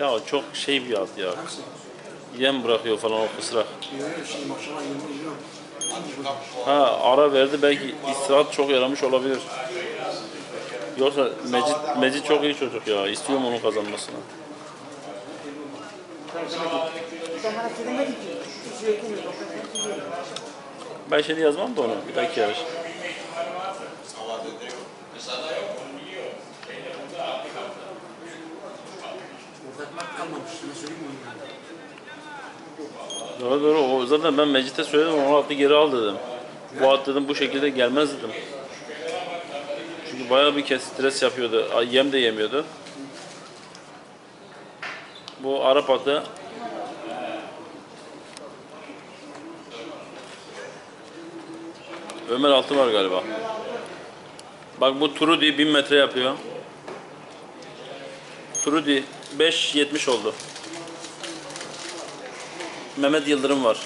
Ya çok şey bir at ya. Yem bırakıyor falan o kısrak. Diyor ya şimdi maşallah 20 milyon. Ha ara verdi belki istirahat çok yaramış olabilir. Yoksa Mecit, Mecit çok iyi çocuk ya. İstiyorum onun kazanmasını. Ben şimdi yazmam da onu. Bir dahaki yarış. Doğru doğru. O zaten ben Mecit'e söyledim. Onu attı geri al dedim. Bu at dedim bu şekilde gelmez dedim. Çünkü bayağı bir kez stres yapıyordu. Yem de yemiyordu. Bu Arap atı Ömer Altın var galiba. Bak bu Trudi 1000 metre yapıyor. Trudi 5.70 oldu. Mehmet Yıldırım var.